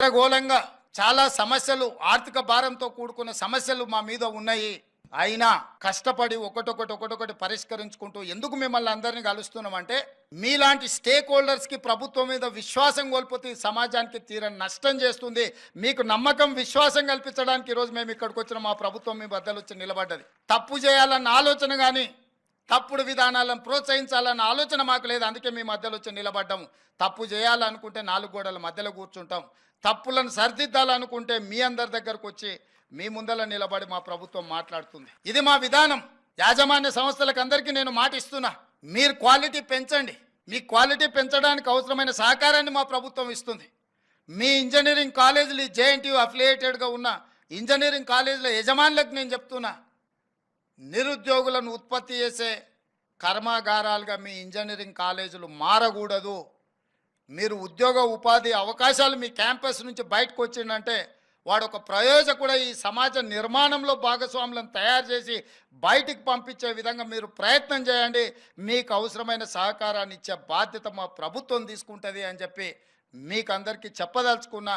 గందరగోళంగా చాలా సమస్యలు ఆర్థిక భారంతో కూడుకున్న సమస్యలు మా మీద ఉన్నాయి. అయినా కష్టపడి ఒకటొకటి ఒకటొకటి పరిష్కరించుకుంటూ ఎందుకు మిమ్మల్ని అందరినీ కలుస్తున్నామంటే మీలాంటి స్టేక్ హోల్డర్స్కి ప్రభుత్వం మీద విశ్వాసం కోల్పోతే సమాజానికి తీరని నష్టం చేస్తుంది. మీకు నమ్మకం విశ్వాసం కల్పించడానికి ఈరోజు మేము ఇక్కడికి వచ్చిన మా ప్రభుత్వం మీ బద్దలు వచ్చి నిలబడ్డది. తప్పు చేయాలన్న ఆలోచన కానీ తప్పుడు విధానాలను ప్రోత్సహించాలన్న ఆలోచన మాకు లేదు. అందుకే మీ మధ్యలో వచ్చి నిలబడ్డాము. తప్పు చేయాలనుకుంటే నాలుగు గోడల మధ్యలో కూర్చుంటాం. తప్పులను సరిదిద్దాలనుకుంటే మీ అందరి దగ్గరకు వచ్చి మీ ముందర నిలబడి మా ప్రభుత్వం మాట్లాడుతుంది. ఇది మా విధానం. యాజమాన్య సంస్థలకు అందరికీ నేను మాట ఇస్తున్నా. మీరు క్వాలిటీ పెంచండి. మీ క్వాలిటీ పెంచడానికి అవసరమైన సహకారాన్ని మా ప్రభుత్వం ఇస్తుంది. మీ ఇంజనీరింగ్ కాలేజీలు జేఎన్టీయూ అఫిలియేటెడ్గా ఉన్న ఇంజనీరింగ్ కాలేజీల యజమానులకు నేను చెప్తున్నా. నిరుద్యోగులను ఉత్పత్తి చేసే కర్మాగారాలుగా మీ ఇంజనీరింగ్ కాలేజీలు మారకూడదు. మీరు ఉద్యోగ ఉపాధి అవకాశాలు మీ క్యాంపస్ నుంచి బయటకు వచ్చిందంటే వాడు ఒక ప్రయోజకుడ ఈ సమాజ నిర్మాణంలో భాగస్వాములను తయారు చేసి బయటికి పంపించే విధంగా మీరు ప్రయత్నం చేయండి. మీకు అవసరమైన సహకారాన్ని ఇచ్చే బాధ్యత మా ప్రభుత్వం తీసుకుంటుంది అని చెప్పి మీకు అందరికీ చెప్పదలుచుకున్నా.